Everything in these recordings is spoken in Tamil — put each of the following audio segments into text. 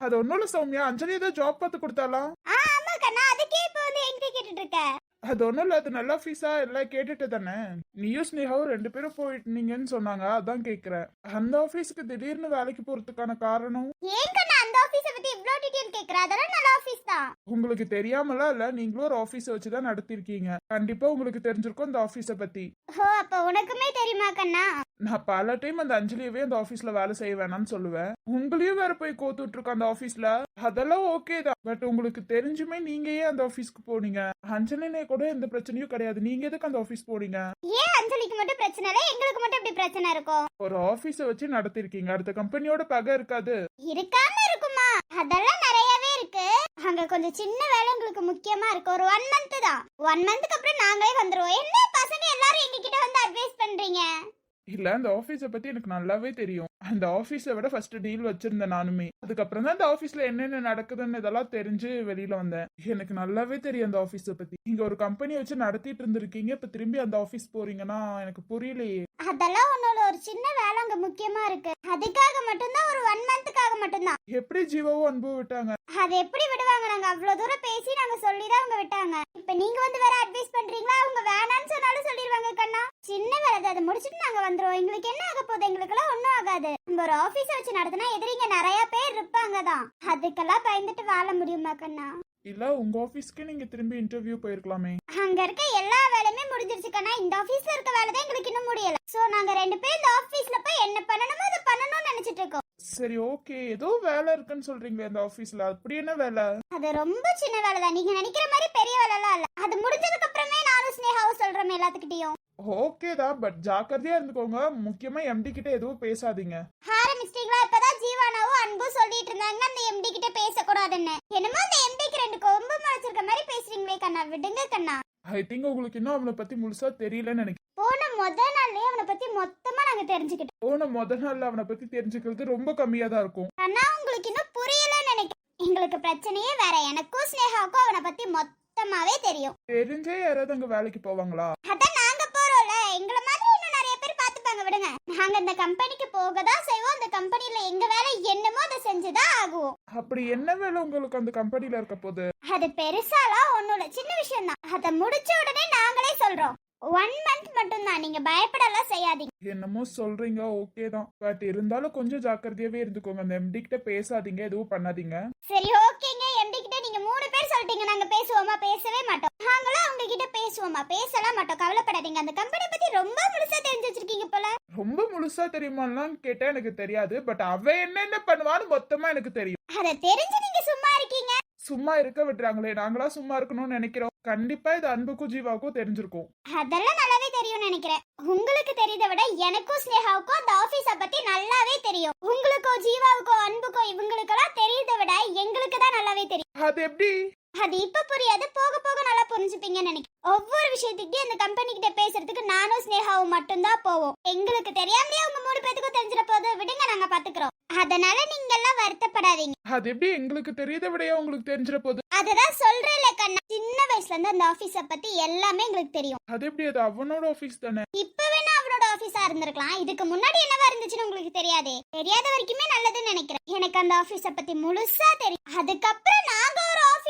அது ஒண்ணும் இல்ல சௌமியா. அஞ்சலி ஏதோ ஜாப் பார்த்து கொடுத்தாலாம். ஆ ஆமா கண்ணா. அதுக்கே இப்போ வந்து என்கிட்ட கேட்டுட்டு இருக்க அது ஒண்ணும் இல்ல அது நல்ல ஃபீஸா எல்லாம் கேட்டுட்டு தானே. நீயும் ஸ்னேகாவும் ரெண்டு பேரும் போயிட்டீங்கன்னு சொன்னாங்க. அதான் கேக்குறேன். அந்த ஆபீஸ்க்கு திடீர்னு வேலைக்கு போறதுக்கான காரணம்? ஏன் கண்ணா அந்த ஆபீஸ பத்தி இவ்ளோ டீடைல் கேக்குற? அதெல்லாம் நல்ல ஆபீஸ் தான். உங்களுக்கு தெரியாமலாம் இல்ல நீங்களும் ஒரு ஆபீஸ வச்சுதான் நடத்திருக்கீங்க. கண்டிப்பா உங்களுக்கு தெரிஞ்சிருக்கும் அந்த ஆபீஸ பத்தி. ஓ அப்ப உனக்குமே தெரியுமா கண்ணா? நான் பல டைம் அந்த அஞ்சலியவே அந்த ஆபீஸ்ல வேலை செய்ய வேணாம்னு சொல்லுவேன். உங்களையும் வேற போய் கோத்துட்டு இருக்க அந்த ஆபீஸ்ல அதெல்லாம் ஓகே தான். பட் உங்களுக்கு தெரிஞ்சுமே நீங்க ஏன் அந்த ஆபீஸ்க்கு போனீங்க? அஞ்சலினே கூட எந்த பிரச்சனையும் கிடையாது. நீங்க எதுக்கு அந்த ஆபீஸ் போனீங்க? ஏன் அஞ்சலிக்கு மட்டும் பிரச்சனை இல்லை? எங்களுக்கு மட்டும் இப்படி பிரச்சனை இருக்கும்? ஒரு ஆபீஸ வச்சு நடத்திருக்கீங்க. அடுத்த கம்பெனியோட பகை இருக்காது. இருக்காம இருக்குமா? அதெல்லாம் நிறையவே இருக்கு. அங்க கொஞ்சம் சின்ன வேலை எங்களுக்கு முக்கியமா இருக்கு. ஒரு ஒன் மந்த் தான். ஒன் மந்த்க்கு அப்புறம் நாங்களே வந்துருவோம். என்ன பசங்க எல்லாரும் எங்க கிட்ட வந்து அட்வைஸ் பண்றீங்க? இல்ல அந்த ஆபீஸ பத்தி எனக்கு நல்லாவே தெரியும். அந்த ஆபீஸை விட ஃபர்ஸ்ட் டீல் வச்சிருந்தேன் நானுமே. அதுக்கப்புறம் தான் அந்த ஆபீஸ்ல என்னென்ன நடக்குதுன்னு இதெல்லாம் தெரிஞ்சு வெளியில வந்தேன். எனக்கு நல்லாவே தெரியும் அந்த ஆபீஸ பத்தி. நீங்க ஒரு கம்பெனி வச்சு நடத்திட்டு இருந்திருக்கீங்க இப்ப திரும்பி அந்த ஆபீஸ் போறீங்கன்னா எனக்கு புரியலையே. அதெல்லாம் உன்னோட ஒரு சின்ன வேலை அங்க முக்கியமா இருக்கு. அதுக்காக மட்டும்தான் ஒரு ஒன் மந்த்துக்காக மட்டும்தான். எப்படி ஜீவாவும் அனுபவம் விட்டாங்க? அது எப்படி விடுவாங்க நாங்க? அவ்வளவு தூரம் பேசி நாங்க சொல்லி தான் அவங்க விட்டாங்க. இப்ப நீங்க வந்து வேற அட்வைஸ் பண்றீங்களா? அவங்க வேணாம்னு சொன்னாலும் சொல்லிடுவாங்க கண்ணா. சின்ன வேலை அதை முடிச்சிட்டு நாங்க வந்துருவோம். எங்களுக்கு என்ன ஆக போகுது? எங்களுக்கு எல்லாம் ஒண்ணும் ஆகாது. நம்ம ஒரு ஆபீஸ் வச்சு நடத்தினா எதிரிங்க நிறைய பேர் இருப்பாங்க தான். அதுக்கெல்லாம் பயந்துட்டு வாழ முடியுமா கண்ணா? இல்ல உங்க ஆபீஸ்க்கு நீங்க திரும்பி இன்டர்வியூ போயிருக்கலாமே. அங்க இருக்க எல்லா வேலையுமே முடிஞ்சிருச்சு கண்ணா. இந்த ஆபீஸ்ல இருக்க வேலை தான் எங்களுக்கு இன்னும் முடியல. சோ நாங்க ரெண்டு பேரும் இந்த ஆபீஸ்ல போய் என்ன பண்ணணுமோ அதை பண்ணணும்னு நினைச்சிட்டு இருக்கோம். சரி ஓகே ஏதோ வேலை இருக்குன்னு சொல்றீங்களே அந்த ஆபீஸ்ல அப்படி என்ன வேலை? அது ரொம்ப சின்ன வேலை தான் நீங்க நினைக்கிற மாதிரி பெரிய வேலைலாம் இல்ல. அது முடிஞ்சதுக்கு அப்புறமே நானும் ஸ்னேகாவும் சொல்றோம் எல்லாத்துக்கிட்டையும். ஓகே தான் பட் ஜாக்கிரதையா இருந்துக்கோங்க. முக்கியமா எம்டி கிட்ட எதுவும் பேசாதீங்க. ஆரம்பிச்சிட்டீங்களா இப்பதான் ஜீவானாவும் அன்பும் சொல்லிட்டு இருந்தாங்க அந்த எம்டி கிட்ட பேசக்கூடாதுன்னு. என்னமோ அந்த எம்டிக்கு ரெண்டு கொம்பு முளைச்சிருக்க மாதிரி பேசுறீங்களே கண்ணா. விடுங்க கண்ணா. ஐ திங்க் உங்களுக்கு இன்னும் அவனை பத்தி முழுசா தெரியலன்னு நினைக்கிறேன். போன முத நாள்லயே அவனை பத்தி மொத்தமா நாங்க தெரிஞ்சுக்கிட்டோம். போன முத நாள்ல அவனை பத்தி தெரிஞ்சுக்கிறது ரொம்ப கம்மியா தான் இருக்கும். ஆனா உங்களுக்கு இன்னும் புரியலன்னு நினைக்கிறேன். எங்களுக்கு பிரச்சனையே வேற. எனக்கும் ஸ்னேகாவுக்கும் அவனை பத்தி மொத்தமாவே தெரியும். தெரிஞ்சே யாராவது அங்க வேலைக்கு போவாங்களா? அதான் நாங்க இந்த கம்பெனிக்கு போக தான் செய்வோம் அந்த கம்பெனில எங்க வேலை என்னமோ அதை செஞ்சுதான் ஆகுவோம் அப்படி என்ன வேலை உங்களுக்கு அந்த கம்பெனில இருக்க போகுது? அது பெருசாலாம் ஒண்ணும் இல்ல சின்ன விஷயம் தான் அதை முடிச்ச உடனே நாங்களே சொல்றோம். ஒன் மந்த் மட்டும்தான் நீங்க பயப்படலாம் செய்யாதீங்க. என்னமோ சொல்றீங்க ஓகே தான். பட் இருந்தாலும் கொஞ்சம் ஜாக்கிரதையாவே இருந்துக்கோங்க அந்த எம்டி கிட்ட பேசாதீங்க எதுவும் பண்ணாதீங்க. சரி ஓகேங்க எம்டி கிட்ட நீங்க மூணு பேர் சொல்லிட்டீங்க நாங்க பேசுவோமா? பேசவே மாட்டோம். நாங்களும் அவங்க கிட்ட பேசுவோமா? பேசலாம் மாட்டோம். கவலைப்படாதீங்க. அந்த கம்பெனி பத்தி ரொம்ப முழுசா தெரிஞ்சு வச்சிருக்கீங்க போல. ரொம்ப முழுசா தெரியுமாலாம் கேட்டா எனக்கு தெரியாது. பட் அவ என்னென்ன பண்ணுவான்னு மொத்தமா எனக்கு தெரியும். அதை தெரிஞ்சு நீங்க சும்மா இருக்கீங்க. சும்மா இருக்க விட்டுறாங்களே நாங்களா சும்மா இருக்கணும்னு நினைக்கிறோம். கண்டிப்பா இது அன்புக்கும் ஜீவாவுக்கும் தெரிஞ்சிருக்கும். அதெல்லாம் நல்லாவே தெரியும்னு நினைக்கிறேன். உங்களுக்கு தெரியுதை விட எனக்கும் ஸ்னேகாவுக்கும் அந்த ஆபீஸ பத்தி நல்லாவே தெரியும். உங்களுக்கோ ஜீவாவுக்கோ அன்புக்கோ இவங்களுக்கெல்லாம் தெரியுதை விட எங்களுக்கு தான் நல்லாவே தெரியும். அது எப்படி? அது இப்ப புரியாது. போக போக நல்லா புரிஞ்சுப்பீங்கன்னு நினைக்கிறேன். ஒவ்வொரு விஷயத்துக்கிட்டே அந்த கம்பெனி கிட்ட பேசுறதுக்கு நானும் ஸ்னேகாவும் மட்டும்தான் போவோம். எங்களுக்கு தெரியாமலே உங்க மூணு பேத்துக்கும் தெரிஞ்சிட போது விடுங்க நாங்க பாத்துக்கிறோம். அதனால நீங்க வருத்தப்படாதீங்க அது எப்படி எங்களுக்கு தெரியாத விடையா உங்களுக்கு தெரிஞ்சிட போகுது அததான் சொல்றேன்ல கண்ணா. சின்ன வயசுல இருந்து அந்த ஆபீஸ பத்தி எல்லாமே எங்களுக்கு தெரியும். அது எப்படி? அது அவனோட ஆபீஸ் தானே? இப்ப வேணா அவனோட ஆபீஸா இருந்திருக்கலாம். இதுக்கு முன்னாடி என்னவா இருந்துச்சுன்னு உங்களுக்கு தெரியாதே. தெரியாத வரைக்குமே நல்லதுன்னு நினைக்கிறேன். எனக்கு அந்த ஆபீஸ பத்தி முழுசா தெரியும். அதுக்கப்புறம் நாங்க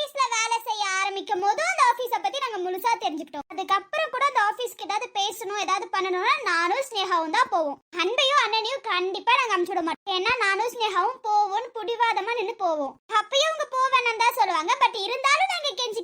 ஆபீஸ்ல வேலை செய்ய ஆரம்பிக்கும் போது அந்த ஆபீஸ பத்தி நாங்க முழுசா தெரிஞ்சுக்கிட்டோம். அதுக்கப்புறம் கூட அந்த ஆபீஸ்க்கு ஏதாவது பேசணும் ஏதாவது பண்ணணும்னா நானும் ஸ்னேகாவும் தான் போவோம். அன்பையும் அண்ணனையும் கண்டிப்பா நாங்க அமுச்சு விட மாட்டோம். ஏன்னா நானும் ஸ்னேகாவும் போவோம்னு புடிவாதமா நின்னு போவோம். அப்பயும் அவங்க போவேன்னு தான் சொல்லுவாங்க. பட் இருந்தாலும்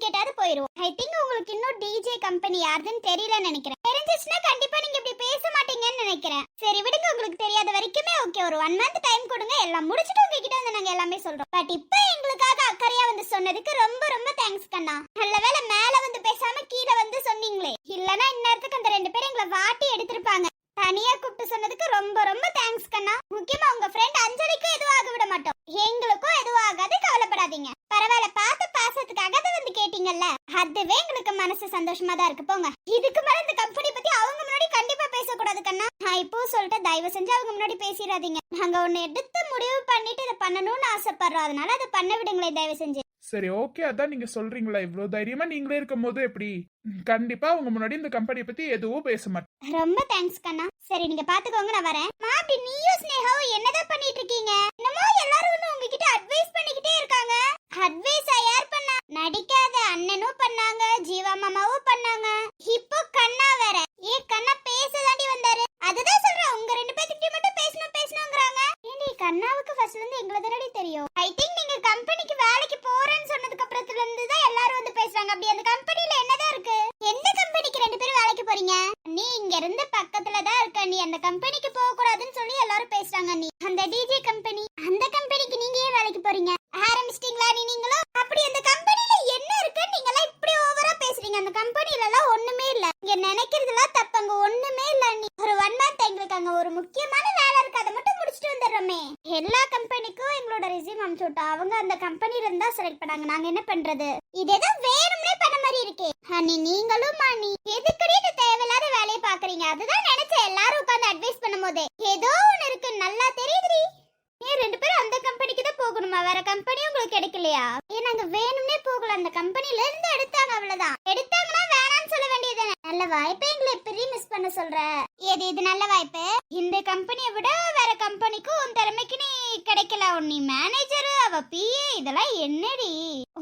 கேட்டாவது போயிருவோம். ஐ திங்க் உங்களுக்கு இன்னும் டிஜே கம்பெனி யாருதுன்னு தெரியலன்னு நினைக்கிறேன். தெரிஞ்சிச்சுன்னா கண்டிப்பா நீங்க இப்படி பேச மாட்டீங்கன்னு நினைக்கிறேன். சரி விடுங்க உங்களுக்கு தெரியாத வரைக்குமே ஓகே ஒரு ஒன் மந்த் டைம் கொடுங்க. எல்லாம் முடிச்சுட்டு உங்ககிட்ட வந்து நாங்க எல்லாமே சொல்றோம். பட் இப்போ எங்களுக்காக அக்கறையா வந்து சொன்னதுக்கு ரொம்ப ரொம்ப தேங்க்ஸ் கண்ணா. நல்ல வேலை மேல வந்து பேசாம கீழே வந்து சொன்னீங்களே. இல்லனா இந்நேரத்துக்கு அந்த ரெண்டு பேரும் எங்களை வாட்டி எடுத்திருப்பாங்க. தனியா கூப்பிட்டு சொன்னதுக்கு ரொம்ப ரொம்ப தேங்க்ஸ் கண்ணா. முக்கியமா உங்க ஃப்ரெண்ட் அஞ்சலிக்கும் எதுவும் ஆக விட மாட்டோம். எங்களுக்கும் எதுவும் ஆகாது கவலைப்படாதீங்க. பரவாயில்ல பார்த்து பாசத்துக்காக அதை வந்து கேட்டீங்கல்ல. அதுவே எங்களுக்கு மனசு சந்தோஷமா தான் இருக்கு. போங்க. இதுக்கு மேல இந்த கம்பெனி பத்தி அவங்க முன்னாடி கண்டிப்பா பேசக்கூடாது கண்ணா. நான் இப்போ சொல்லிட்டு தயவு செஞ்சு அவங்க முன்னாடி பேசிடாதீங்க. நாங்க ஒன்னு எடுத்து முடிவு பண்ணிட்டு இதை பண்ணணும்னு ஆசைப்படுறோம். அதனால அதை பண்ண விடுங்களேன் தயவு செஞ்சு. சரி ஓகே அதான் நீங்க சொல்றீங்களா? இவ்வளவு தைரியமா நீங்களே இருக்கும் போது எப்படி? கண்டிப்பா உங்க முன்னாடி இந்த கம்பெனியை பத்தி எதுவும் பேச மாட்டேன். ரொம்ப தேங்க்ஸ் கண்ணா. சரி நீங்க பாத்துக்கோங்க நான் வரேன். மாப்பி நீயும் ஸ்னேகாவும் என்னதான் பண்ணிட்டு இருக்கீங்க என்னமோ எல்லாரும் வந்து உங்ககிட்ட அட்வைஸ் பண்ணிக்கிட்டே இருக்காங்க. அட்வைஸ் யார் பண்ணா? நடிக்காத அண்ணனும் பண்ணாங்க ஜீவா மாமாவும் பண்ணாங்க. இப்போ கண்ணா வேற. ஏ கண்ணா பேசதாண்டி வந்தாரு? அதுதான் சொல்றேன். உங்க ரெண்டு பேத்துக்கிட்ட மட்டும் பேசணும் பேசணுங்கிறாங்க ஏண்டி கண்ணாவுக்கு ஃபர்ஸ்ட்ல இருந்து எங்களை தானடி தெரியும். ஐ திங்க் நீங்க கம்பெனிக்கு வேலைக்கு போறேன்னு சொன்னதுக்கு அப்புறத்துல இருந்து தான் எல்லாரும் வந்து பேசுறாங்க. அப்படி அந்த கம்பெனில என்னதான் இருக்கு? எந்த கம்பெனிக்கு ரெண்டு பேரும் வேலைக்கு போறீங்க? நீ இங்க இருந்து பக்கத்துல தான் இருக்க நீ அந்த கம்பெனிக்கு போக கூடாதுன்னு சொல்லி எல்லாரும் பேசுறாங்க நீ. அந்த டிஜே கம்பெனி அந்த கம்பெனிக்கு நீங்க ஏன் வேலைக்கு போறீங்க? ஆரம்பிச்சிட்டீங்களா நீ நீங்களும்? அப்படி அந்த கம்பெனில என்ன இருக்குன்னு நீங்க எல்லாம் அந்த கம்பெனில எல்லாம் ஒண்ணுமே இல்ல. இங்க நினைக்கிறதுலாம் தப்பு அங்க ஒண்ணுமே இல்ல நீ. ஒரு ஒன் மந்த் எங்களுக்கு அங்க ஒரு முக்கியமான வேலை இருக்கு. அதை மட்டும் முடிச்சிட்டு வந்துடுறோமே. எல்லா கம்பெனிக்கும் எங்களோட ரெசியூம் அனுப்பிச்சு விட்டோம். அவங்க அந்த கம்பெனில இருந்தா செலக்ட் பண்ணாங்க. நாங்க என்ன பண்றது? இது ஏதோ வேணும்னே பண்ண மாதிரி இருக்கே. ஹனி நீங்களும் மாணி. எதுக்கடி இந்த தேவையில்லாத வேலையை பாக்குறீங்க அதுதான் நினைச்சேன். எல்லாரும் உட்காந்து அட்வைஸ் பண்ணும் போதே. ஏதோ ஒண்ணு இருக்கு. நல்லா தெரியுதுடி நீ ரெண்டு பேரும் அந்த கம்பெனிக்கு தான் போகணுமா வேற கம்பெனி உங்களுக்கு கிடைக்கலையா? ஏன் நாங்க வேணும்னே போகல. அந்த கம்பெனில இருந்து எடுத்தாங்க அவ்வளவுதான். எடுத்தாங்கன்னா வேணாம்னு சொல்ல நல்ல வாய்ப்பை எங்களை எப்படி மிஸ் பண்ண சொல்ற? எது இது நல்ல வாய்ப்பு? இந்த கம்பெனியை விட வேற கம்பெனிக்கும் உன் திறமைக்கு நீ கிடைக்கல. நீ மேனேஜர் அவ பிஏ இதெல்லாம் என்னடி?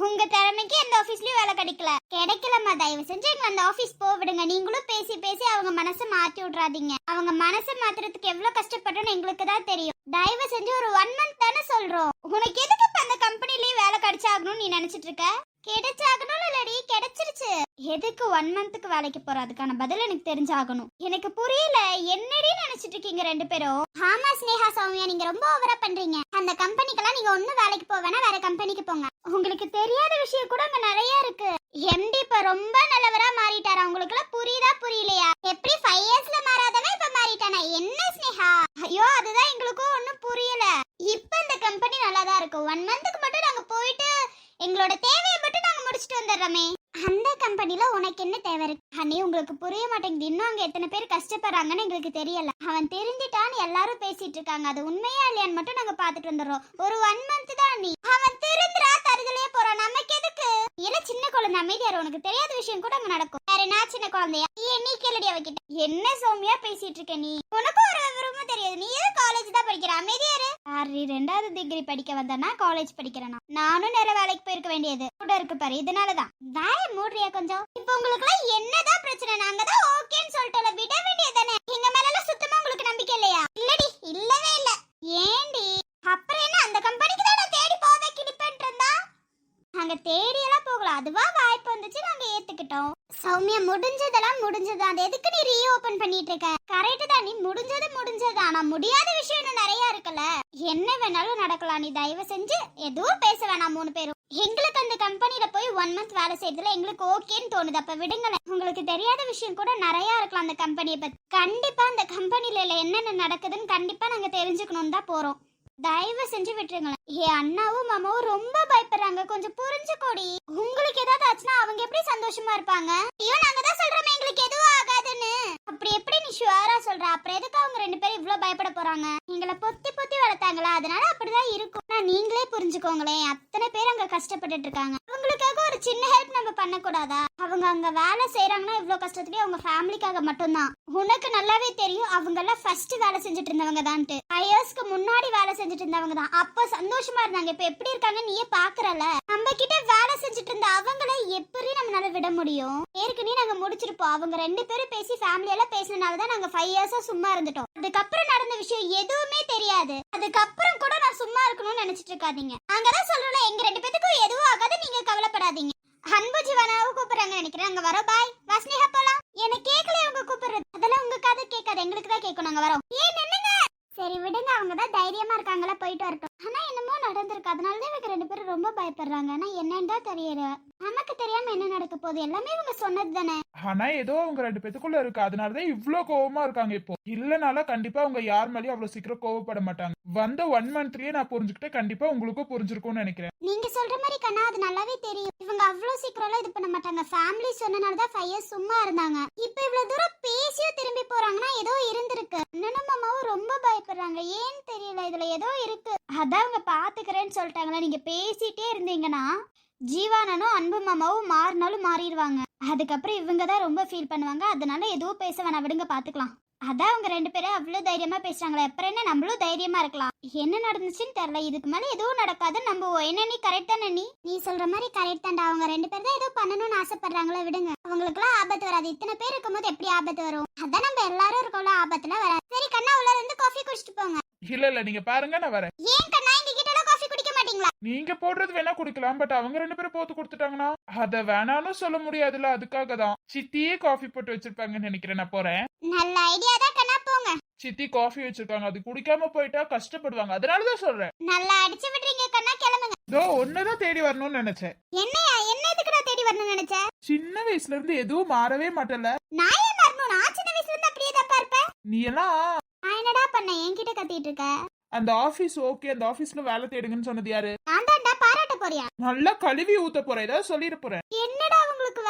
உங்க திறமைக்கு எந்த ஆபீஸ்லயும் வேலை கிடைக்கல. கிடைக்கலம்மா. தயவு செஞ்சு எங்களை அந்த ஆபீஸ் போக விடுங்க. நீங்களும் பேசி பேசி அவங்க மனசை மாத்தி விட்றாதீங்க. அவங்க மனசை மாத்துறதுக்கு எவ்வளவு கஷ்டப்பட்டோன்னு எங்களுக்கு தான் தெரியும். தயவு செஞ்சு ஒரு ஒன் மந்த் தானே சொல்றோம். உனக்கு எதுக்கு இப்ப அந்த கம்பெனிலயே வேலை கிடைச்சாகணும்னு நீ நினைச்சிட்டு இருக்க? கிடைச்சாகணும் இல்லடி கிடைச்சிருச்சு. எதுக்கு ஒன் மந்த்துக்கு வேலைக்கு போற? அதுக்கான பதில் எனக்கு தெரிஞ்சாகணும். எனக்கு புரியல என்னடி நினைச்சிட்டு இருக்கீங்க ரெண்டு பேரும்? ஆமா ஸ்னேகா சௌமியா நீங்க ரொம்ப ஓவரா பண்றீங்க. அந்த கம்பெனிக்கெல்லாம் நீங்க ஒன்னும் வேலைக்கு போவேனா வேற கம்பெனிக்கு போங்க. உங்களுக்கு தெரியாத விஷயம் கூட அங்க நிறைய இருக்கு. எம்டி இப்ப ரொம்ப நல்லவரா மாறிட்டாரா? உங்களுக்கு எல்லாம் புரியுதா புரியலையா? எப்படி ஃபைவ் இயர்ஸ்ல மாறாதவன் இப்ப மாறிட்டானா? என்ன ஸ்னேகா ஐயோ அதுதான் எங்களுக்கும் ஒன்னும் புரியல. இப்ப இந்த கம்பெனி நல்லா தான் இருக்கும் ஒன் மந்த்துக்கு மட்டும் நாங்க போயிட்டு எங்களோட தேவையை மட்டும் நாங்க முடிச்சிட்டு வந்துடுறோமே. அந்த கம்பெனில உனக்கு என்ன தேவை இருக்கு? அண்ணே உங்களுக்கு புரிய மாட்டேங்குது. இன்னும் அங்க எத்தனை பேர் கஷ்டப்படுறாங்கன்னு எங்களுக்கு தெரியல. அவன் தெரிஞ்சிட்டான்னு எல்லாரும் பேசிட்டு இருக்காங்க. அது உண்மையா இல்லையான்னு மட்டும் நாங்க பாத்துட்டு வந்துடுறோம். ஒரு ஒன் மந்த் தான் நீ அவன் திருந்துறா தருதலே போறான். நமக்கு எதுக்கு? இல்ல சின்ன குழந்தை அமைதியாரு. உனக்கு தெரியாத விஷயம் கூட அங்க நடக்கும். என்ன சின்ன குழந்தையா? நீ கேளடி அவகிட்ட? என்ன சௌமியா பேசிட்டு இருக்க நீ? உனக்கும் ஒரு விவரமும் தெரியாது. நீ ஏதோ காலேஜ் தான் படிக்கிற? அமைதியாரு ஆறு ரெண்டாவது டிகிரி படிக்க வந்தனா காலேஜ் படிக்கிறேனா? நானும் நிறைய வேலைக்கு போயிருக்க வேண்டியது. கூட இருக்கு பாரு இதனாலதான். வாய மூடுறியா கொஞ்சம்? இப்போ உங்களுக்கு எல்லாம் என்னதான் பிரச்சனை? நாங்க தான் ஓகேன்னு சொல்லிட்டு விட வேண்டியதானே எங்க மேல எல்லாம் சுத்தமா உங்களுக்கு நம்பிக்கை இல்லையா? இல்லடி இல்லவே இல்ல. ஏண்டி? அப்புறம் என்ன? அந்த கம்பெனிக்கு தான் தேடி போ நாங்க தேடி எல்லாம் போகல. அதுவா வாய்ப்பு வந்துச்சு நாங்க ஏத்துக்கிட்டோம். சௌமியா முடிஞ்சதெல்லாம் முடிஞ்சது? அது எதுக்கு நீ ரீஓபன் பண்ணிட்டு இருக்க? கரெக்ட் தான் நீ முடிஞ்சது முடிஞ்சது? ஆனா முடியாத விஷயம் இன்னும் நிறைய இருக்குல்ல? என்ன வேணாலும் நடக்கலாம். நீ தயவு செஞ்சு எதுவும் பேச வேணாம் மூணு பேரும். எங்களுக்கு அந்த கம்பெனில போய் ஒன் மந்த் வேலை செய்யறதுல எங்களுக்கு ஓகேன்னு தோணுது. அப்ப விடுங்களேன். உங்களுக்கு தெரியாத விஷயம் கூட நிறைய இருக்கலாம் அந்த கம்பெனியை பத்தி. கண்டிப்பா அந்த கம்பெனில என்னென்ன நடக்குதுன்னு கண்டிப்பா நாங்க தெரிஞ்சுக்கணும் தான் போறோம். தயவு செஞ்சு விட்டுருங்களேன். என் அண்ணாவும் மாமாவும் ரொம்ப பயப்படுறாங்க. கொஞ்சம் புரிஞ்சுக்கோடி. உங்களுக்கு ஏதாவது ஆச்சுன்னா அவங்க எப்படி சந்தோஷமா இருப்பாங்க? ஐயோ நாங்க தான் சொல்றோமே எங்களுக்கு எதுவும் ஆகாதுன்னு. அப்படி எப்படி நீ ஷுவரா சொல்ற? அப்புறம் எதுக்கு அவங்க ரெண்டு பேரும் இவ்ளோ பயப்பட போறாங்க? எங்களை பொத்தி பொத்தி வளர்த்தாங்களா? அதனால அப்படிதான் இருக்கும். ஆனா நீங்களே புரிஞ்சுக்கோங்களேன். அத்தனை பேர் அங்க கஷ்டப்பட்டுட்டு இருக்காங்க. அவங்களுக்காக ஒரு சின்ன ஹெல்ப் நம்ம பண்ணக்கூடாதா? அவங்க அங்க வேலை செய்யறாங்கன்னா இவ்வளவு கஷ்டத்துலயே அவங்க ஃபேமிலிக்காக மட்டும்தான். உனக்கு நல்லாவே தெரியும் அவங்க எல்லாம் ஃபர்ஸ்ட் வேலை செஞ்சுட்டு இருந்தவங்க தான்ட்டு ஃபைவ் இயர்ஸ்க்கு முன்னாடி வேலை செஞ்சுட்டு இருந்தவங்க தான் அப்ப சந்தோஷமா இருந்தாங்க. இப்ப எப்படி இருக்காங்க நீயே பாக்குறல நம்ம கிட்ட வேலை செஞ்சுட்டு இருந்த அவங்கள எப்படி நம்மளால விட முடியும்? ஏற்கனவே நாங்க முடிச்சிருப்போம். அவங்க ரெண்டு பேரும் பேசி ஃபேமிலி எல்லாம் பேசினால தான் நாங்க ஃபைவ் இயர்ஸா சும்மா இருந்துட்டோம். அதுக்கப்புறம் நடந்த விஷயம் எதுவுமே தெரியாது. அதுக்கப்புறம் கூட நான் சும்மா இருக்கணும்னு நினைச்சிட்டு இருக்காதீங்க. நாங்க தான் சொல்றோம்ல எங்க ரெண்டு பேத்துக்கும் எதுவும் ஆகாது. நீங்க கவலைப்படாதீங்க. அன்பு ஜீவனாவும் கூப்பிடுறாங்க நினைக்கிறேன். அங்க வரோம் பாய் வசனிகா போலாம். என்ன கேட்கல அவங்க கூப்பிடுறது. அதெல்லாம் உங்க காது கேட்காது. எங்களுக்கு தான் கேட்கும் நாங்க வரோம். ஏன் நின்னுங்க சரி விடுங்க. அவங்க தான் தைரியமா இருக்காங்களா? போயிட்டு வரட்டும். ஆனா என்ன நடந்திருக்கு. அதனால தான் இவங்க ரெண்டு பேரும் ரொம்ப பயப்படுறாங்க. ஆனா என்னன்னு தான் தெரியல. நமக்கு தெரியாம என்ன நடக்க போகுது? எல்லாமே இவங்க சொன்னது தானே? ஆனா ஏதோ அவங்க ரெண்டு பேத்துக்குள்ள இருக்கு. அதனாலதான் இவ்ளோ கோவமா இருக்காங்க இப்போ. இல்லனால கண்டிப்பா அவங்க யார் மேலயும் அவ்வளவு சீக்கிரம் கோவப்பட மாட்டாங்க. வந்த ஒன் மந்த்லயே நான் புரிஞ்சுக்கிட்டேன். கண்டிப்பா உங்களுக்கும் புரிஞ்சிருக்கும்னு நினைக்கிறேன். நீங்க சொல்ற மாதிரி கண்ணா அது நல்லாவே தெரியும். இவங்க அவ்வளவு சீக்கிரம்லாம் இது பண்ண மாட்டாங்க. ஃபேமிலி சொன்னனால தான் ஃபைவ் இயர்ஸ் சும்மா இருந்தாங்க. இப்போ இவ்வளவு தூரம் பேசியோ திரும்பி போறாங்கன்னா ஏதோ இருந்திருக்கு. அண்ணனும் மாமாவும் ரொம்ப பயப்படுறாங்க. ஏன்னு தெரியல. இதுல ஏதோ இருக்கு. அதான் அவங்க பாத்துக்கிறேன்னு சொல்லிட்டாங்களா நீங்க பேசிட்டே இருந்தீங்கன்னா ஜீவானனும் அன்பு மாமாவும் மாறினாலும் மாறிடுவாங்க. அதுக்கப்புறம் இவங்க தான் ரொம்ப ஃபீல் பண்ணுவாங்க. அதனால எதுவும் பேச வேணாம். விடுங்க பாத்துக்கலாம். அதான் அவங்க ரெண்டு பேரும் அவ்வளவு தைரியமா பேசுறாங்களே அப்புறம் என்ன? நம்மளும் தைரியமா இருக்கலாம். என்ன நடந்துச்சுன்னு தெரியல. இதுக்கு மேல எதுவும் நடக்காது நம்புவோம். என்ன நீ? கரெக்ட் தானே நீ? நீ சொல்ற மாதிரி கரெக்ட் தான்டா. அவங்க ரெண்டு பேர் தான் ஏதோ பண்ணணும்னு ஆசைப்படுறாங்களே விடுங்க. அவங்களுக்குலாம் ஆபத்து வராது. இத்தனை பேர் இருக்கும்போது எப்படி ஆபத்து வரும்? அதான் நம்ம எல்லாரும் இருக்கோம்ல ஆபத்துல வராது. சரி கண்ணா உள்ள இருந்து காஃபி குடிச்சிட்டு போங்க. இல்ல இல்ல நீங்க பாருங்க நான் வரேன். ஏன் கண்ணா எங்க கிட்ட மாட்டீங்களா? நீங்க போடுறது வேணா குடிக்கலாம் பட் அவங்க ரெண்டு பேரும் போத்து கொடுத்துட்டாங்கன்னா? அத வேணாலும் சொல்ல முடியாதுல்ல அதுக்காக தான். சித்தியே காஃபி போட்டு வச்சிருப்பாங்கன்னு நினைக்கிறேன் நான் போறேன். நல்ல ஐடியா தான் கண்ணா போங்க. சித்தி காஃபி வச்சிருக்காங்க அது குடிக்காம போயிட்டா கஷ்டப்படுவாங்க அதனாலதான் சொல்றேன். நல்லா அடிச்சு விடுறீங்க கண்ணா கிளம்புங்க. இதோ ஒன்னதான் தேடி வரணும்னு நினைச்சேன். என்னையா என்ன எதுக்கு நான் தேடி வரணும்னு நினைச்சேன் சின்ன வயசுல இருந்து எதுவும் மாறவே மாட்டல நான் ஏன் வரணும் நான் சின்ன வயசுல இருந்து அப்படியே தான் இருப்பேன். நீ எல்லாம் என்னடா பண்ண என்கிட்ட கத்திட்டு இருக்க. அந்த ஆபீஸ் ஓகே அந்த ஆபீஸ்ல வேலை தேடுங்கன்னு சொன்னது யாரு? நான் தான்டா பாராட்ட போறியா? நல்லா கழுவி ஊத்த போறேன். ஏதாவது சொல்லிட போறேன். என்னடா உங்களுக்கு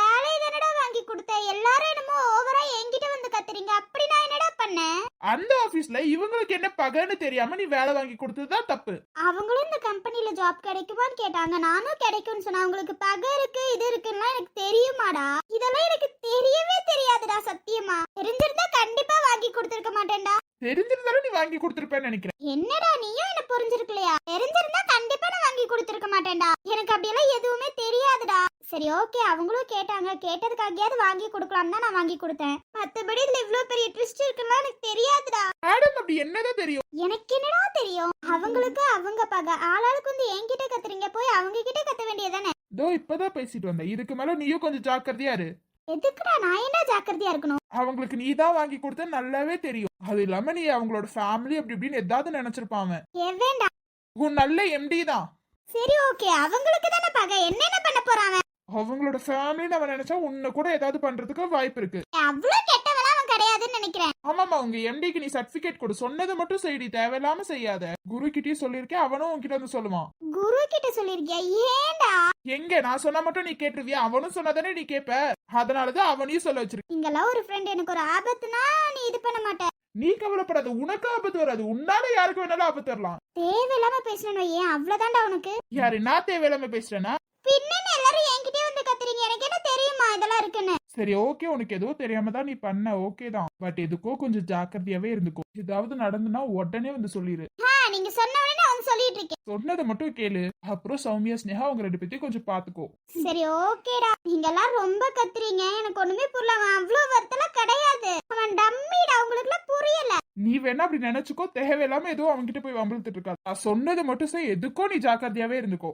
எல்லாரும் என்னமோ ஓவரா என்கிட்ட வந்து கத்துறீங்க. அப்படி நான் என்னடா பண்ணேன்? அந்த ஆபீஸ்ல இவங்களுக்கு என்ன பகன்னு தெரியாம நீ வேலை வாங்கி கொடுத்ததுதான் தப்பு. அவங்களும் இந்த கம்பெனில ஜாப் கிடைக்குமான்னு கேட்டாங்க. நானும் கிடைக்கும்னு சொன்னேன். அவங்களுக்கு பகை இருக்கு இது இருக்குன்னா எனக்கு தெரியுமாடா? இதெல்லாம் எனக்கு தெரியவே தெரியாதுடா சத்தியமா. தெரிஞ்சிருந்தா கண்டிப்பா வாங்கி கொடுத்திருக்க மாட்டேன்டா. தெரிஞ்சிருந்தாலும் நீ வாங்கி கொடுத்துருப்பேன்னு நினைக்கிறேன். என்னடா நீயும் என்ன புரிஞ்சிருக்கலையா? தெரிஞ்சிருந்தா கண்டிப்பா நான் வாங்கி கொடுத்திருக்க மாட்டேன்டா. எனக்கு அப்படியெல்லாம் எதுவுமே தெரியாதுடா. சரி ஓகே அவங்களும் கேட்டாங்க. கேட்டதுக்காகயாவது வாங்கி கொடுக்கலாம் தான் நான் வாங்கி கொடுத்தேன். மத்தபடி இதுல இவ்ளோ பெரிய ட்விஸ்ட் இருக்குன்னா எனக்கு தெரியாதுடா. மேடம் அப்படி என்னதான் தெரியும்? எனக்கு என்னடா தெரியும்? அவங்களுக்கு அவங்க பகை ஆளாளுக்கு வந்து என்கிட்ட கத்துறீங்க. போய் அவங்க கிட்ட கத்த வேண்டியதானே இதோ இப்பதான் பேசிட்டு வந்தேன். இதுக்கு மேல நீயும் கொஞ்சம் ஜாக்கிரதையா இரு. எதுக்குடா? நான் என்ன ஜாக்கிரதையா இருக்கணும்? அவங்களுக்கு நீ தான் வாங்கி கொடுத்த நல்லாவே தெரியும். அது இல்லாம நீ அவங்களோட ஃபேமிலி அப்படி இப்படின்னு ஏதாவது ஏ வேண்டாம். உன் நல்ல எம்டி தான். சரி ஓகே அவங்களுக்கு தானே பகை. என்னென்ன பண்ண அவன்? அவங்களோட ஃபேமிலின்னு அவன் நினைச்சா உன்னை கூட ஏதாவது பண்றதுக்கு வாய்ப்பு இருக்கு. அவ்வளவு கெட்டவனா அவன் கிடையாதுன்னு நினைக்கிறேன். ஆமாமா உங்க எம்டிக்கு நீ சர்டிபிகேட் கொடு. சொன்னதை மட்டும் செய்டி தேவையில்லாம செய்யாத. குரு கிட்டயும் சொல்லியிருக்கேன் அவனும் உன்கிட்ட வந்து சொல்லுவான். குரு கிட்ட சொல்லிருக்கியா ஏன்டா? எங்க? நான் சொன்னா மட்டும் நீ கேட்டுருவியா? அவனும் சொன்னாதானே நீ கேப்ப? அதனாலதான் அவனையும் சொல்ல வச்சிருக்க இங்கெல்லாம் ஒரு ஃப்ரெண்ட் எனக்கு ஒரு ஆபத்துனா நீ இது பண்ண மாட்ட. நீ கவலைப்படாத உனக்கு ஆபத்து வராது. உன்னால யாருக்கு வேணாலும் ஆபத்து வரலாம் தேவையில்லாம பேசணும் ஏன்? அவ்வளவுதான்டா உனக்கு. யாரு நான் தேவையில்லாம பின்னன்னு எல்லாரும் என்கிட்டயே வந்து கத்துறீங்க. எனக்கு என்ன தெரியுமா இதெல்லாம் இருக்குன்னு? சரி ஓகே உனக்கு எதுவும் தெரியாம தான் நீ பண்ண. ஓகே தான். பட் எதுக்கோ கொஞ்சம் ஜாக்கிரதையாவே இருந்துக்கோ. ஏதாவது நடந்துனா உடனே வந்து சொல்லிடு நீங்க சொன்ன உடனே சொல்லிட்டு இருக்கேன் சொன்னதை மட்டும் கேளு. அப்புறம் சௌமியா ஸ்னேகா அவங்க ரெண்டு பேத்தையும் கொஞ்சம் பாத்துக்கோ. சரி ஓகேடா. நீங்க எல்லாம் ரொம்ப கத்துறீங்க. எனக்கு ஒண்ணுமே புரியல. அவன் அவ்வளவு வருத்தலாம் கிடையாது. அவன் டம்மிடா. உங்களுக்கு எல்லாம் புரியல. நீ வேணா அப்படி நினைச்சுக்கோ. தேவையில்லாம எதுவும் அவன்கிட்ட போய் வம்பிழுத்துட்டு இருக்காது. நான் சொன்னதை மட்டும் செய். எதுக்கோ நீ ஜாக்கிரதையாவே இருந்துக்கோ.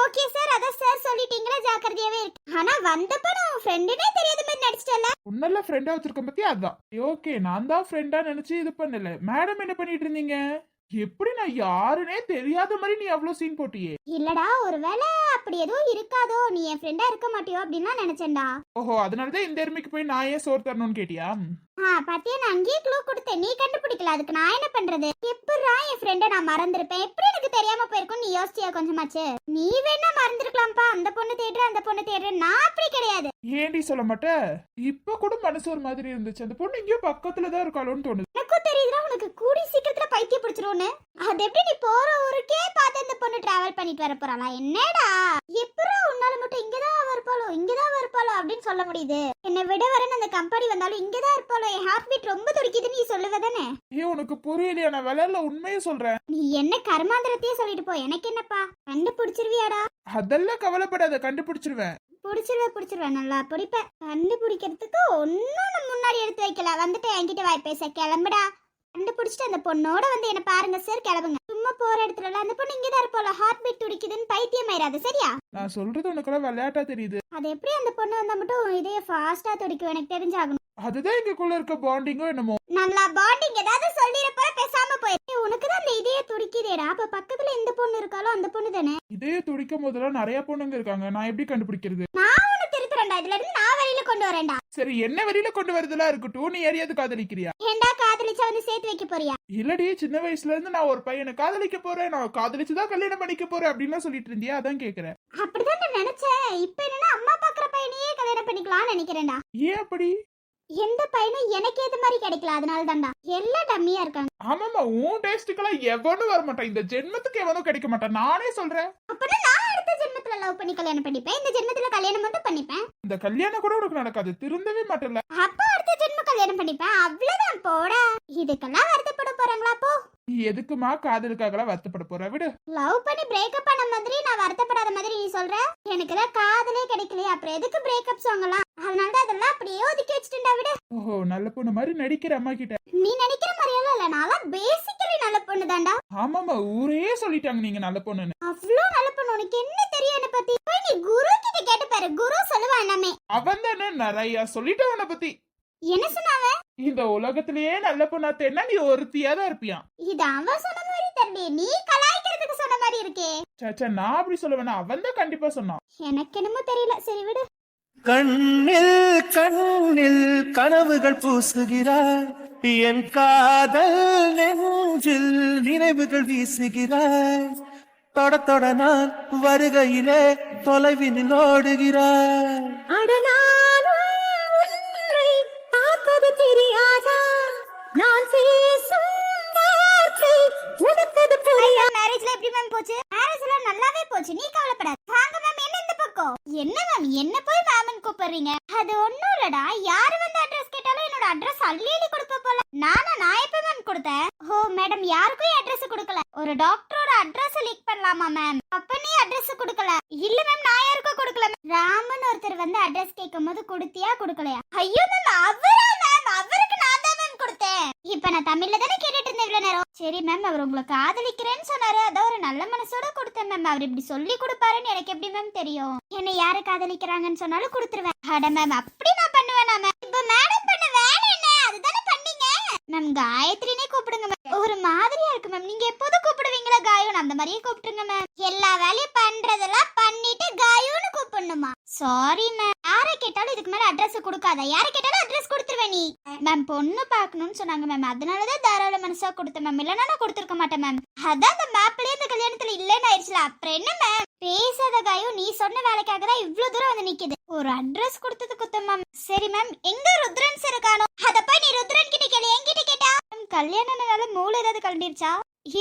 Okay sir. அதான் சார் சொல்லிட்டீங்களா ஜாக்கிரதையாவே இருக்கு. ஆனா வந்தப்ப நான் ஃப்ரெண்டுனே தெரியாத மாதிரி நடிச்சிட்டல உன்னெல்லாம் ஃப்ரெண்டா வச்சிருக்கேன் பத்தி அதான். ஓகே. நான் தான் ஃப்ரெண்டா நினைச்சு இது பண்ணல. மேடம் என்ன பண்ணிட்டு இருந்தீங்க? எப்படி நான் யாருனே தெரியாத மாதிரி நீ அவ்வளவு சீன் போட்டியே? இல்லடா ஒருவேளை அப்படி எதுவும் இருக்காதோ நீ என் ஃப்ரெண்டா இருக்க மாட்டியோ அப்படின்னு நான் நினைச்சேன்டா. ஓஹோ அதனாலதான் இந்த எருமைக்கு போய் நான் ஏன் சோறு தரணும்னு கேட்டியா? ஆ பாத்தியா நான் அங்கேயே க்ளூ கொடுத்தேன். நீ கண்டுபிடிக்கல. அதுக்கு நான் என்ன பண்றது? எப்படிடா என் ஃப்ரெண்டை நான் மறந்திருப்பேன்? எப்படி எனக்கு தெரியாம போயிருக்கும் நீ யோசிச்சியா கொஞ்சமாச்சு? நீ வேணா மறந்துருக்கலாம்ப்பா. அந்த பொண்ணு தேடுற அந்த பொண்ணு தேடுற. நான் அப்படி கிடையாது. ஏண்டி சொல்ல மாட்ட? இப்ப கூட மனசு ஒரு மாதிரி இருந்துச்சு. அந்த பொண்ணு எங்கேயோ பக்கத்துல தான் இருக்காளோன்னு தோணுது. எனக்கும் தெரியுதுடா உனக்கு கூடி சீக்கிரத்துல பைத்தியம் பிடிச்சிரும்னு. அது எப்படி நீ போற ஊருக்கே பார்த்து அந்த பொண்ணு டிராவல் பண்ணிட்டு வர போறாளா? என்னடா? எப்படா உன்னால மட்டும் இங்கதான் அவ இருப்பாளோ? இங்கதான் அவ இருப்பாளோ அப்படின்னு சொல்ல முடியுது. என்னை விட வரேன்னு அந்த கம்பெனி வந்தாலும் இங்கதான் இருப்பாளோ என் ஹார்ட் பீட் ரொம்ப துடிக்குதுன்னு நீ சொல்லுவதானே ஏ உனக்கு புரியலையா நான் விளையாடல உண்மையை சொல்றேன். நீ என்ன கர்மாந்திரத்தையே சொல்லிட்டு போ எனக்கு என்னப்பா? கண்டுபிடிச்சிருவியாடா அதெல்லாம் கவலைப்படாத கண்டுபிடிச்சிருவேன். பிடிச்சிருவ பிடிச்சிருவ நல்லா பிடிப்ப. கண்டுபிடிக்கிறதுக்கு ஒன்னும் முன்னாடி எடுத்து வைக்கல. வந்துட்டு என்கிட்ட வாய் பேச. கிளம்புடா. கண்டுபிடிச்சிட்டு அந்த பொண்ணோட வந்து என்ன பாருங்க சார் கிளம்புங்க. சும்மா போற இடத்துல அந்த பொண்ணு இங்கதான் இருப்போல ஹார்ட் பீட் துடிக்குதுன்னு பைத்தியம் ஆயிராது சரியா? நான் சொல்றது உனக்கெல்லாம் விளையாட்டா தெரியுது. அது எப்படி அந்த பொண்ணு வந்தா மட்டும் இதே ஃபாஸ்டா துடிக்கும் எனக்கு தெரிஞ்சாகணும். அதுதான் எங்களுக்குள்ள இருக்க பாண்டிங்கோ என்னமோ. நல்லா பாண்டிங் ஏதாவது சொல்லிட போற பேசாம போயிரு உனக்கு தான் அந்த இதே துடிக்குதேடா. அப்ப பக்கத்துல இந்த பொண்ணு இருக்காளோ அந்த பொண்ணு தானே? இதே துடிக்கும் போதெல்லாம் நிறைய பொண்ணுங்க இருக்காங்க. நான் எப்படி கண்டுபிடிக்கிறது? நான் உன்னை திருத்துறேன்டா. இதுல இருந்து நான் வெளியில கொண்டு வரேன்டா. சரி என்ன வெளியில கொண்டு வரதெல்லாம் இருக்கட்டும். நீ யாரையாவது காதலிக்கிறியா? ஏண்டா காதலிச்சா வந்து சேர்த்து வைக்க போறியா? இல்லடி சின்ன வயசுல இருந்து நான் ஒரு பையனை காதலிக்க போறேன். நான் காதலிச்சுதான் கல்யாணம் பண்ணிக்க போறேன் அப்படின்னு சொல்லிட்டு இருந்தியா? அதான் கேக்குறேன். அப்படிதான் நான் நினைச்சேன். இப்ப என்னன்னா அம்மா பாக்குற பையனையே கல்யாணம் பண்ணிக்கலாம்னு நினைக்கிறேன்டா. ஏன் அப்படி? எந்த பையனும் எனக்கு ஏத்த மாதிரி கிடைக்கல. அதனால தான்டா எல்லாம் டம்மியா இருக்காங்க. ஆமாமா உன் டேஸ்ட்டுக்கெல்லாம் எவனும் வர மாட்டான் இந்த ஜென்மத்துக்கு எவனும் கிடைக்க மாட்டான். நானே சொல்றேன். அப்பனா நான் அடுத்த ஜென்மத்துல லவ் பண்ணி கல்யாணம் பண்ணிப்பேன்? இந்த ஜென்மத்துல கல்யாணம் மட்டும் பண்ணிப்பேன்? இந்த கல்யாணம் கூட உனக்கு நடக்காது. திருந்தவே மாட்டல அப்ப அடுத்த ஜென்ம கல்யாணம் பண்ணிப்பேன். அவ்வளவுதான் போடா. இதுக்கெல்லாம் வருத்தப்பட போறாங்களா போ நீ எதுக்குமா காதலுக்காகலாம் வருத்தப்பட போற? விடு. லவ் பண்ணி பிரேக்கப் பண்ண மாதிரி நான் வருத்தப்படாத மாதிரி நீ சொல்ற? எனக்கு தான் காதலே கிடைக்கலையே. அப்புறம் எதுக்கு பிரேக்கப் சாங்கலாம் அதனால தான் அதெல்லாம் அப்படியே ஒதுக்கி வச்சுட்டேன்டா விடு ஓஹோ நல்ல பொண்ணு மாதிரி நடிக்கிற அம்மா கிட்ட. நீ நினைக்கிற மாதிரியெல்லாம் இல்ல நான்லாம் பேசிக்கலி நல்ல பொண்ணு தான்டா ஆமாமா ஊரே சொல்லிட்டாங்க நீங்க நல்ல பொண்ணுன்னு. அவ்வளோ நல்ல பொண்ணு உனக்கு என்ன தெரியும் என்ன பத்தி? போய் நீ குரு கிட்ட கேட்டு பாரு குரு சொல்லுவான் எல்லாமே. அவன் தானே நிறைய சொல்லிட்டான் உன்னை பத்தி. என்ன சொன்னாவ இந்த உலகத்திலேயே நல்ல பொண்ணா தேன்னா நீ ஒருத்தியா தான் இருப்பியான் இது அவன் சொன்ன மாதிரி தெரியல நீ கலாய்க்கிறதுக்கு சொன்ன மாதிரி இருக்கே. சாச்சா நான் அப்படி சொல்ல வேணாம் அவன் தான் கண்டிப்பா சொன்னான். எனக்கு என்னமோ தெரியல சரி விடு. கண்ணில் கண்ணில் கனவுகள் பூசுகிறாய் என் காதல் நெஞ்சில் நினைவுகள் வீசுகிறாய் தொட தொட நான் வருகையிலே தொலைவினில் ஓடுகிறாய் மேரேஜ்ல எப்படி மேம் போச்சு? மேரேஜ்ல நல்லாவே போச்சு. நீ கவலைப்படாத. இருக்கோம். என்ன மேம் என்ன போய் மேம்னு கூப்பிடுறீங்க? அது ஒண்ணும் இல்லடா. யாரு வந்து அட்ரஸ் கேட்டாலும் என்னோட அட்ரஸ் அள்ளி அள்ளி கொடுப்ப போல. நானா நான் எப்ப மேம் கொடுத்தேன். ஓ மேடம் யாருக்கும் அட்ரஸ் கொடுக்கல. ஒரு டாக்டரோட அட்ரஸ் லீக் பண்ணலாமா மேம் அப்ப நீ அட்ரஸ் கொடுக்கல. இல்ல மேம் நான் யாருக்கும் கொடுக்கல. ராமன் ஒருத்தர் வந்து அட்ரஸ் கேட்கும் போது கொடுத்தியா கொடுக்கலையா? ஐயோ மேம் அவரா மேம் அவருக்கு நான் தான் மேம் கொடுத்தேன். இப்ப நான் தமிழ்ல தானே கேட்டுட்டு இருந்தேன் இவ்வளவு நேரம் சரி மேம் அவர் உங்களை காதலிக்கிறேன்னு சொன்னாரு. அதான் ஒரு நல்ல மனசோட கொடுத்தேன் மேம் அவர் இப்படி சொல்லி கொடுப்பாருன்னு எனக்கு எப்படி மேம் தெரியும்? என்னை யாரு காதலிக்கிறாங்கன்னு சொன்னாலும் கொடுத்துருவேன். அட மேம் அப்படி நான் பண்ணுவேனா மேம் இப்ப மேடம் மேம் காயத்ரினே கூப்பிடுங்க மேம். ஒரு மாதிரியா இருக்கு மேம். நீங்க எப்போதும் கூப்பிடுவீங்களா காயுன்னு? அந்த மாதிரியே கூப்பிட்டுருங்க மேம். எல்லா வேலையும் பண்றதெல்லாம் பண்ணிட்டு காயோன்னு கூப்பிடணுமா? Sorry ma'am. யாரை கேட்டாலும் இதுக்கு மேல அட்ரஸ் கொடுக்காத. யாரை கேட்டாலும் அட்ரஸ் கொடுத்துருவேன் நீ. மேம் பொண்ணு பார்க்கணும்னு சொன்னாங்க மேம். அதனாலதான் தாராள மனசா கொடுத்தேன் மேம். இல்லைன்னா நான் கொடுத்துருக்க மாட்டேன் மேம். அதான் அந்த மேப்லயே இந்த கல்யாணத்துல இல்லைன்னு ஆயிடுச்சுல. அப்புறம் என்ன மேம்? பேசாத காயும் நீ சொன்ன வேலைக்காக தான் இவ்வளவு தூரம் வந்து நிக்குது. ஒரு அட்ரஸ் கொடுத்தது குத்தம் மேம் சரி மேம் எங்க ருத்ரன் சார் காணோம் அத போய் நீ ருத்ரன் கிட்ட கேளு. என்கிட்ட கேட்டா? மேம் கல்யாணம்னால மூளை ஏதாவது கலண்டிருச்சா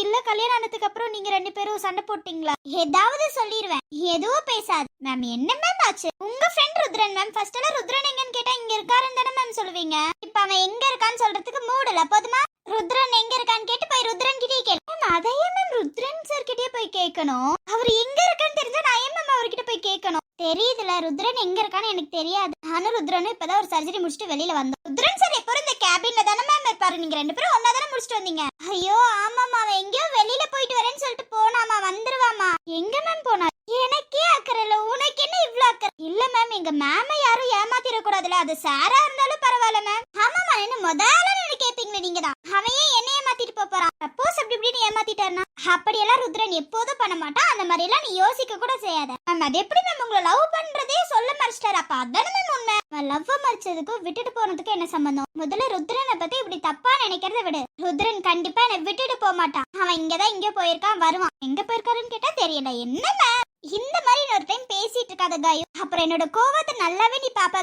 இல்ல கல்யாணம் ஆனதுக்கு அப்புறம் நீங்க ரெண்டு பேரும் சண்டை போட்டீங்களா? ஏதாவது சொல்லிடுவேன் எதுவும் பேசாது. மேம் என்ன மேம் ஆச்சு? உங்க ஃப்ரெண்ட் ருத்ரன் மேம் ஃபர்ஸ்ட் எல்லாம் ருத்ரன் எங்கன்னு கேட்டா இங்க இருக்காருன்னு தானே மேம் சொல்லுவீங்க. இப்ப அவன் எங்க இருக்கான்னு சொல்றதுக்கு மூடல போதுமா? ருத்ரன் எங்க இருக்கான்னு கேட்டு போய் ருத்ரன் கிட்டே கேளு. மேம் அதையே மேம் ருத்ரன் சார் கிட்டே போய் கேட்கணும். அவர் எங்க இருக்கான்னு தெரிஞ்சா நான் ஏன் மேம் அவர்கிட்ட போய் கேட்கணும்? தெரியுதுல ருத்ரன் எங்க இருக்கான்னு எனக்கு தெரியாது. நானும் ருத்ரனும் இப்பதான் ஒரு சர்ஜரி முடிச்சுட்டு வெளியில வந்தோம் ருத்ரன் சார் எப்போ இந்த கேபின்ல தானே மேம் இருப்பாரு? நீங்க ரெண்டு பேரும் ஒன்னா தானே முடிச்சுட்டு வந்தீங்க? ஐயோ ஆமாமா அவன் எங்கேயோ வெளியில போயிட்டு வரேன்னு சொல்லிட்டு போனாமா வந்துருவாமா எங்க மேம் போனா எனக்கே அக்கறை இல்ல உனக்கு என்ன இவ்ளோ அக்கறை இல்ல மேம் எங்க மேம யாரும் ஏமாத்திர கூடாதுல அது சாரா இருந்தாலும் பரவாயில்ல மேம் ஆமாமா என்ன முதல்ல நீங்க கேப்பீங்களே நீங்க தான் அவன் ஏன் என்ன ஏமாத்திட்டு போப் போறான் சப்போஸ் அப்படி இப்படின்னு ஏமாத்திட்டாருனா அப்படியெல்லாம் ருத்ரன் எப்போதும் பண்ண மாட்டான் அந்த மாதிரி எல்லாம் நீ யோசிக்க கூட செய்யாத மேம் அது எப்படி மேம் உங்களை லவ் பண்றதே சொல்ல மறைச்சிட்டாரு அப்ப அதானே மேம் உண்மை லவ் மறைச்சதுக்கும் விட்டுட்டு போனதுக்கும் என்ன சம்பந்தம் முதல்ல ருத்ரனை பத்தி இப்படி தப்பா நினைக்கிறத விடு ருத்ரன் கண்டிப்பா என்னை விட்டுட்டு போக மாட்டான் அவன் இங்கதான் இங்க போயிருக்கான் வருவான் எங்க போயிருக்காருன்னு கேட்டா தெரியல என்ன மேம் இந்த மாதிரி இன்னொரு டைம் பேசிட்டு இருக்காத காயு அப்புறம் என்னோட கோவத்தை நல்லாவே நீ பாப்பா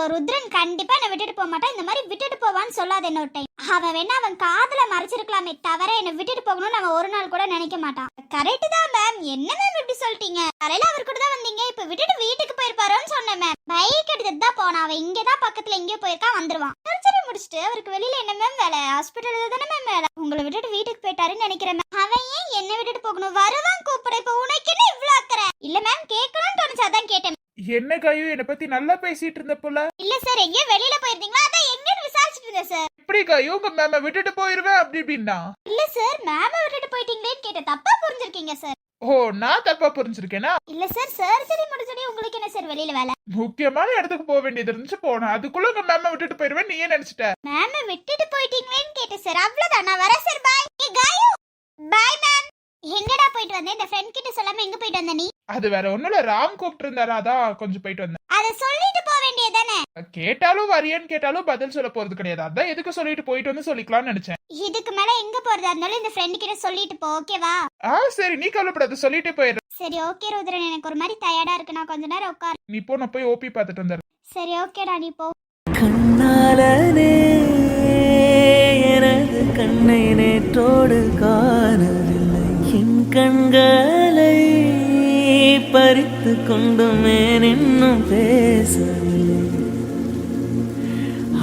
சோ ருத்ரன் கண்டிப்பா என்ன விட்டுட்டு போக மாட்டான். இந்த மாதிரி விட்டுட்டு போவான்னு சொல்லாத இன்னொரு டைம் அவன் வேணா அவன் காதல மறைச்சிருக்கலாமே தவிர என்ன விட்டுட்டு போகணும்னு அவன் ஒரு நாள் கூட நினைக்க மாட்டான். கரெக்ட் தான் மேம் என்ன மேம் இப்படி சொல்லிட்டீங்க? காலையில அவர் கூட தான் வந்தீங்க. இப்ப விட்டுட்டு வீட்டுக்கு போயிருப்பாரோன்னு சொன்னேன் மேம் பைக் எடுத்துட்டு தான் போனான். அவன் இங்கே தான் பக்கத்துல எங்கேயோ போயிருக்கான் வந்துருவான். சர்ஜரி முடிச்சுட்டு அவருக்கு வெளியில என்ன மேம் வேலை? ஹாஸ்பிட்டல் தானே மேம் வேலை? உங்களை விட்டுட்டு வீட்டுக்கு போயிட்டாருன்னு நினைக்கிறேன் அவன் ஏன் என்ன விட்டுட்டு போகணும்? வருவான் கூப்பிட. இப்ப உனக்கு என்ன இவ்ளோ அக்கறை? இல்ல மேம் கேட்கணும்னு தோணுச்சு. அதான் கேட்டேன் என்ன கையோ என்னை பத்தி நல்லா பேசிட்டு இருந்த போல. இல்ல சார் எங்கேயோ வெளியில போயிருந்தீங்களா? அதான் எங்கன்னு விசாரிச்சுட்டு இருந்தேன் சார். எப்படி கையோ உங்க மேம விட்டுட்டு போயிருவேன் அப்படி இப்படின்னா? இல்ல சார் மேம விட்டுட்டு போயிட்டீங்களேன்னு கேட்ட தப்பா புரிஞ்சிருக்கீங்க சார். ஓ நான் தப்பா புரிஞ்சிருக்கேனா? இல்ல சார் சர்ஜரி முடிஞ்சோடனே உங்களுக்கு என்ன சார் வெளியில வேலை? முக்கியமான இடத்துக்கு போக வேண்டியது இருந்துச்சு போனேன். அதுக்குள்ள உங்க மேம விட்டுட்டு போயிருவேன் நீயே நினைச்சிட்ட? மேம விட்டுட்டு போயிட்டீங்களேன்னு கேட்டேன் சார். அவ்வளவுதான் நான் வரேன் சார். பாய் ஏ காயு. பாய் மேம் எங்கடா போயிட்டு வந்தேன் இந்த ஃப்ரெண்ட் கிட்ட சொல்லாம எங்க போயிட்டு வந்த நீ? அது வேற ஒண்ணும் இல்ல ராம் கூப்பிட்டு இருந்தாரு அதான் கொஞ்சம் போயிட்டு வந்தேன். அத சொல்லிட்டு போக வேண்டியதானே கேட்டாலும் வரியன்னு கேட்டாலும் பதில் சொல்ல போறது கிடையாது. அதான் எதுக்கு சொல்லிட்டு போயிட்டு வந்து சொல்லிக்கலாம்னு நினைச்சேன். இதுக்கு மேல எங்க போறதா? இருந்தாலும் இந்த ஃப்ரெண்ட் கிட்ட சொல்லிட்டு போ ஓகேவா ஆ சரி நீ கவலைப்படாத சொல்லிட்டு போயிடுற சரி ஓகே ருத்ரன் எனக்கு ஒரு மாதிரி டயர்டா இருக்கு. நான் கொஞ்ச நேரம் உட்கார். நீ போ நான் போய் ஓபி பார்த்துட்டு வந்துடுறேன். சரி ஓகேடா நீ போ. கண்ணாலனே. பறித்து கொண்டுமேன் இன்னும் பேசவில்லை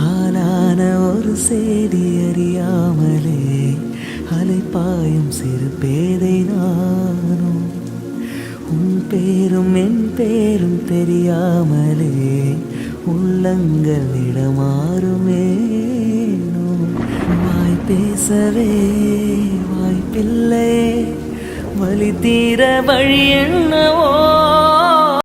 ஆளான ஒரு செய்தி அறியாமலே அலைப்பாயும் சிறு பேதை நானும். உன் பேரும் என் பேரும் தெரியாமலே உள்ளங்கள் இடமாறுமே வாய் பேசவே வாய்ப்பில்லை. வழி தீர வழி என்னவோ